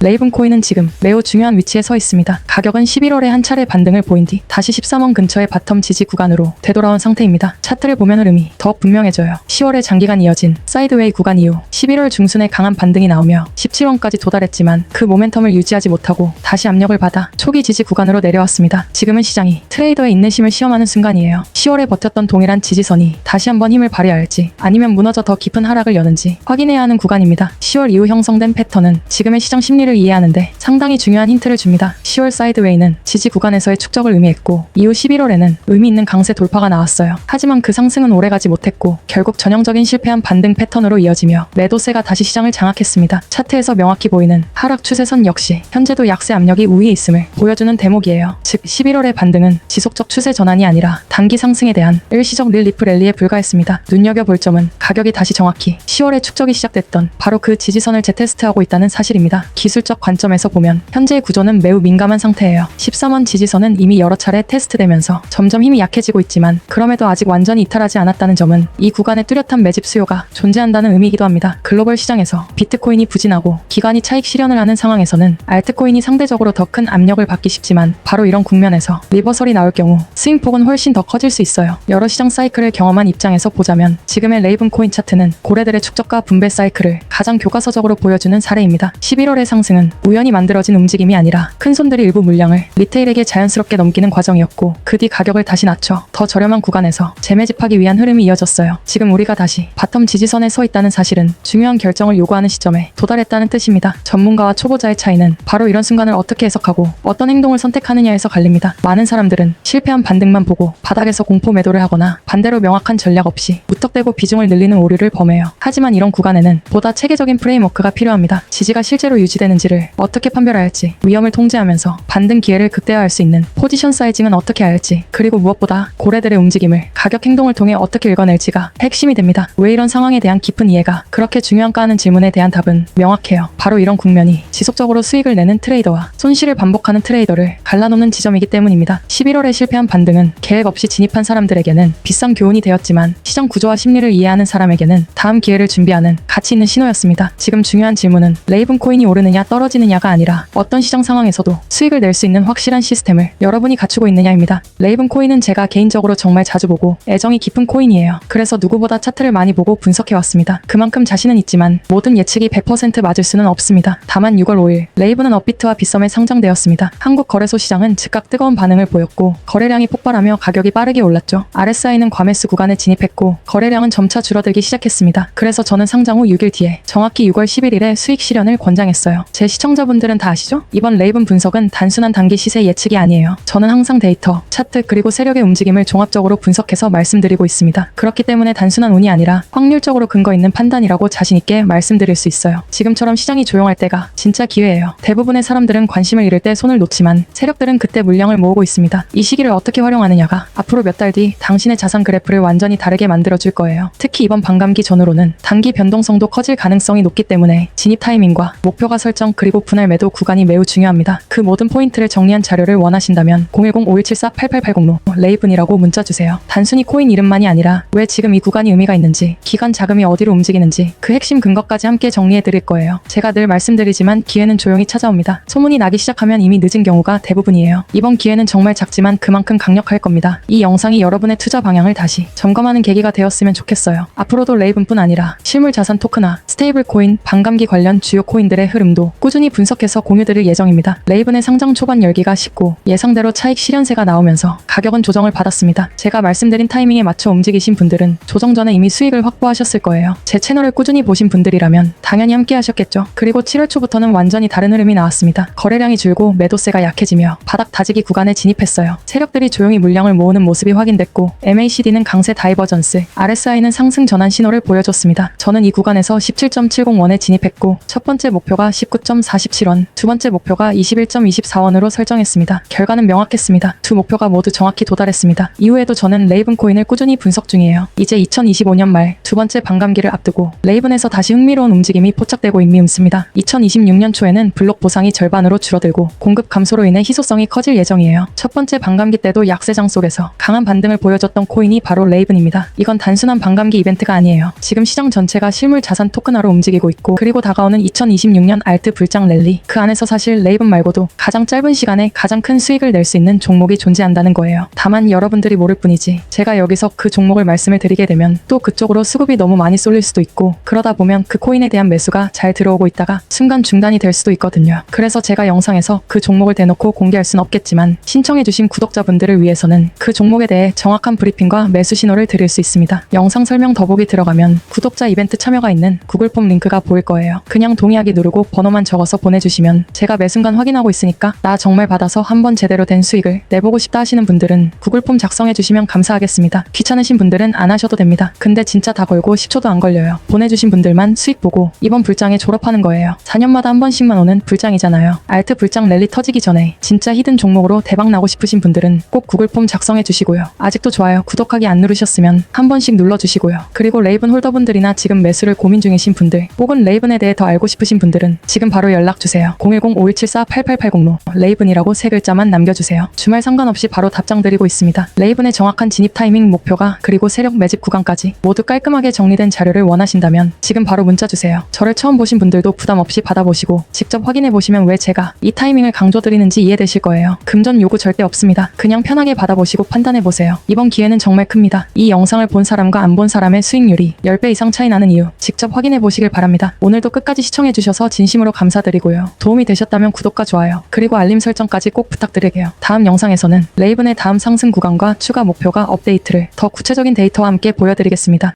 레이븐 코인은 지금 매우 중요한 위치에 서 있습니다. 가격은 11월에 한 차례 반등을 보인 뒤 다시 13원 근처의 바텀 지지 구간으로 되돌아온 상태입니다. 차트를 보면 흐름이 더 분명해져요. 10월에 장기간 이어진 사이드웨이 구간 이후 11월 중순에 강한 반등이 나오며 17원까지 도달했지만 그 모멘텀을 유지하지 못하고 다시 압력을 받아 초기 지지 구간으로 내려왔습니다. 지금은 시장이 트레이더의 인내심을 시험하는 순간이에요. 10월에 버텼던 동일한 지지선이 다시 한번 힘을 발휘할지 아니면 무너져 더 깊은 하락을 여는지 확인해야 하는 구간입니다. 10월 이후 형성된 패턴은 지금의 시장 심리를 이해하는데 상당히 중요한 힌트를 줍니다. 10월 사이드웨이는 지지 구간에서의 축적을 의미했고 이후 11월에는 의미 있는 강세 돌파가 나왔어요. 하지만 그 상승은 오래가지 못했고 결국 전형적인 실패한 반등 패턴으로 이어지며 매도세가 다시 시장을 장악했습니다. 차트에서 명확히 보이는 하락 추세선 역시 현재도 약세 압력이 우위에 있음을 보여주는 대목이에요. 즉 11월의 반등은 지속적 추세 전환이 아니라 단기 상승에 대한 일시적 릴리프 랠리에 불과했습니다. 눈여겨볼 점은 가격이 다시 정확히 10월에 축적이 시작됐던 바로 그 지지선을 재테스트하고 있다는 사실입니다. 기술 적 관점에서 보면 현재의 구조는 매우 민감한 상태예요. 13원 지지선은 이미 여러 차례 테스트되면서 점점 힘이 약해지고 있지만 그럼에도 아직 완전히 이탈하지 않았다는 점은 이 구간에 뚜렷한 매집 수요가 존재한다는 의미이기도 합니다. 글로벌 시장에서 비트코인이 부진하고 기관이 차익 실현을 하는 상황에서는 알트코인이 상대적으로 더 큰 압력을 받기 쉽지만 바로 이런 국면에서 리버설이 나올 경우 스윙폭은 훨씬 더 커질 수 있어요. 여러 시장 사이클을 경험한 입장에서 보자면 지금의 레이븐 코인 차트는 고래들의 축적과 분배 사이클을 가장 교과서적으로 보여주는 사례입니다. 11월의 상승 은 우연히 만들어진 움직임이 아니라 큰 손들이 일부 물량을 리테일에게 자연스럽게 넘기는 과정이었고 그 뒤 가격을 다시 낮춰 더 저렴한 구간에서 재매집하기 위한 흐름이 이어졌어요. 지금 우리가 다시 바텀 지지선에 서 있다는 사실은 중요한 결정을 요구하는 시점에 도달했다는 뜻입니다. 전문가와 초보자의 차이는 바로 이런 순간을 어떻게 해석하고 어떤 행동을 선택하느냐에서 갈립니다. 많은 사람들은 실패한 반등만 보고 바닥에서 공포 매도를 하거나 반대로 명확한 전략 없이 무턱대고 비중을 늘리는 오류를 범해요. 하지만 이런 구간에는 보다 체계적인 프레임워크가 필요합니다. 지지가 실제로 유지되는 지를 어떻게 판별할지, 위험을 통제하면서 반등 기회를 극대화할 수 있는 포지션 사이징은 어떻게 할지, 그리고 무엇보다 고래들의 움직임을 가격 행동을 통해 어떻게 읽어낼지가 핵심이 됩니다. 왜 이런 상황에 대한 깊은 이해가 그렇게 중요한가 하는 질문에 대한 답은 명확해요. 바로 이런 국면이 지속적으로 수익을 내는 트레이더와 손실을 반복하는 트레이더를 갈라놓는 지점이기 때문입니다. 11월에 실패한 반등은 계획 없이 진입한 사람들에게는 비싼 교훈이 되었지만 시장 구조와 심리를 이해하는 사람에게는 다음 기회를 준비하는 가치 있는 신호였습니다. 지금 중요한 질문은 레이븐 코인이 오르느냐 떨어지느냐가 아니라 어떤 시장 상황에서도 수익을 낼 수 있는 확실한 시스템을 여러분이 갖추고 있느냐입니다. 레이븐 코인은 제가 개인적으로 정말 자주 보고 애정이 깊은 코인이에요. 그래서 누구보다 차트를 많이 보고 분석해왔습니다. 그만큼 자신은 있지만 모든 예측이 100% 맞을 수는 없습니다. 다만 6월 5일 레이븐은 업비트와 빗썸에 상장되었습니다. 한국 거래소 시장은 즉각 뜨거운 반응을 보였고 거래량이 폭발하며 가격이 빠르게 올랐죠. RSI는 과매수 구간에 진입했고 거래량은 점차 줄어들기 시작했습니다. 그래서 저는 상장 후 6일 뒤에 정확히 6월 11일에 수익 실현을 권장했어요. 제 시청자분들은 다 아시죠? 이번 레이븐 분석은 단순한 단기 시세 예측이 아니에요. 저는 항상 데이터, 차트 그리고 세력의 움직임을 종합적으로 분석해서 말씀드리고 있습니다. 그렇기 때문에 단순한 운이 아니라 확률적으로 근거 있는 판단이라고 자신 있게 말씀드릴 수 있어요. 지금처럼 시장이 조용할 때가 진짜 기회예요. 대부분의 사람들은 관심을 잃을 때 손을 놓지만 세력들은 그때 물량을 모으고 있습니다. 이 시기를 어떻게 활용하느냐가 앞으로 몇 달 뒤 당신의 자산 그래프를 완전히 다르게 만들어줄 거예요. 특히 이번 반감기 전후로는 단기 변동성도 커질 가능성이 높기 때문에 진입 타이밍과 목표가 설정 그리고 분할 매도 구간이 매우 중요합니다. 그 모든 포인트를 정리한 자료를 원하신다면 010-5174-8880로 레이븐이라고 문자 주세요. 단순히 코인 이름만이 아니라 왜 지금 이 구간이 의미가 있는지, 기관 자금이 어디로 움직이는지 그 핵심 근거까지 함께 정리해 드릴 거예요. 제가 늘 말씀드리지만 기회는 조용히 찾아옵니다. 소문이 나기 시작하면 이미 늦은 경우가 대부분이에요. 이번 기회는 정말 작지만 그만큼 강력할 겁니다. 이 영상이 여러분의 투자 방향을 다시 점검하는 계기가 되었으면 좋겠어요. 앞으로도 레이븐뿐 아니라 실물 자산 토크나 스테이블 코인, 반감기 관련 주요 코인들의 흐름도 꾸준히 분석해서 공유드릴 예정입니다. 레이븐의 상장 초반 열기가 식고 예상대로 차익 실현세가 나오면서 가격은 조정을 받았습니다. 제가 말씀드린 타이밍에 맞춰 움직이신 분들은 조정 전에 이미 수익을 확보하셨을 거예요. 제 채널을 꾸준히 보신 분들이라면 당연히 함께 하셨겠죠. 그리고 7월 초부터는 완전히 다른 흐름이 나왔습니다. 거래량이 줄고 매도세가 약해지며 바닥 다지기 구간에 진입했어요. 세력들이 조용히 물량을 모으는 모습이 확인됐고 MACD는 강세 다이버전스, RSI는 상승 전환 신호를 보여줬습니다. 저는 이 구간에서 17.70원에 진입했고 첫 번째 목표가 19.47원, 두 번째 목표가 21.24원으로 설정했습니다. 결과는 명확했습니다. 두 목표가 모두 정확히 도달했습니다. 이후에도 저는 레이븐 코인을 꾸준히 분석 중이에요. 이제 2025년 말 두 번째 반감기를 앞두고 레이븐에서 다시 흥미로운 움직임이 포착되고 있미 있습니다. 2026년 초에는 블록 보상이 절반으로 줄어들고 공급 감소로 인해 희소성이 커질 예정이에요. 첫 번째 반감기 때도 약세장 속에서 강한 반등을 보여줬던 코인이 바로 레이븐입니다. 이건 단순한 반감기 이벤트가 아니에요. 지금 시장 전체가 실물 자산 토큰화로 움직이고 있고 그리고 다가오는 2026년 알트 알트 불장 랠리. 그 안에서 사실 레이븐 말고도 가장 짧은 시간에 가장 큰 수익을 낼 수 있는 종목이 존재한다는 거예요. 다만 여러분들이 모를 뿐이지 제가 여기서 그 종목을 말씀을 드리게 되면 또 그쪽으로 수급이 너무 많이 쏠릴 수도 있고 그러다 보면 그 코인에 대한 매수가 잘 들어오고 있다가 순간 중단이 될 수도 있거든요. 그래서 제가 영상에서 그 종목을 대놓고 공개할 순 없겠지만 신청해주신 구독자분들을 위해서는 그 종목에 대해 정확한 브리핑과 매수 신호를 드릴 수 있습니다. 영상 설명 더보기 들어가면 구독자 이벤트 참여가 있는 구글 폼 링크가 보일 거예요. 그냥 동의하기 누르고 번호만 적어서 보내주시면 제가 매 순간 확인하고 있으니까 나 정말 받아서 한번 제대로 된 수익을 내보고 싶다 하시는 분들은 구글 폼 작성해주시면 감사하겠습니다. 귀찮으신 분들은 안 하셔도 됩니다. 근데 진짜 다 걸고 10초도 안 걸려요. 보내주신 분들만 수익 보고 이번 불장에 졸업하는 거예요. 4년마다 한 번씩만 오는 불장이잖아요. 알트 불장 랠리 터지기 전에 진짜 히든 종목으로 대박 나고 싶으신 분들은 꼭 구글 폼 작성해 주시고요. 아직도 좋아요. 구독하기 안 누르셨으면 한 번씩 눌러주시고요. 그리고 레이븐 홀더분들이나 지금 매수를 고민 중이신 분들 혹은 레이븐에 대해 더 알고 싶으신 분들은 지금 바로 연락 주세요. 010-5174-8880로 레이븐이라고 세 글자만 남겨주세요. 주말 상관없이 바로 답장 드리고 있습니다. 레이븐의 정확한 진입 타이밍 목표가 그리고 세력 매집 구간까지 모두 깔끔하게 정리된 자료를 원하신다면 지금 바로 문자 주세요. 저를 처음 보신 분들도 부담 없이 받아보시고 직접 확인해 보시면 왜 제가 이 타이밍을 강조드리는지 이해되실 거예요. 금전 요구 절대 없습니다. 그냥 편하게 받아보시고 판단해 보세요. 이번 기회는 정말 큽니다. 이 영상을 본 사람과 안 본 사람의 수익률이 10배 이상 차이 나는 이유 직접 확인해 보시길 바랍니다. 오늘도 끝까지 시청해 주셔서 진심으로 감사드리고요. 도움이 되셨다면 구독과 좋아요 그리고 알림 설정까지 꼭 부탁드릴게요. 다음 영상에서는 레이븐의 다음 상승 구간과 추가 목표가 업데이트를 더 구체적인 데이터와 함께 보여드리겠습니다.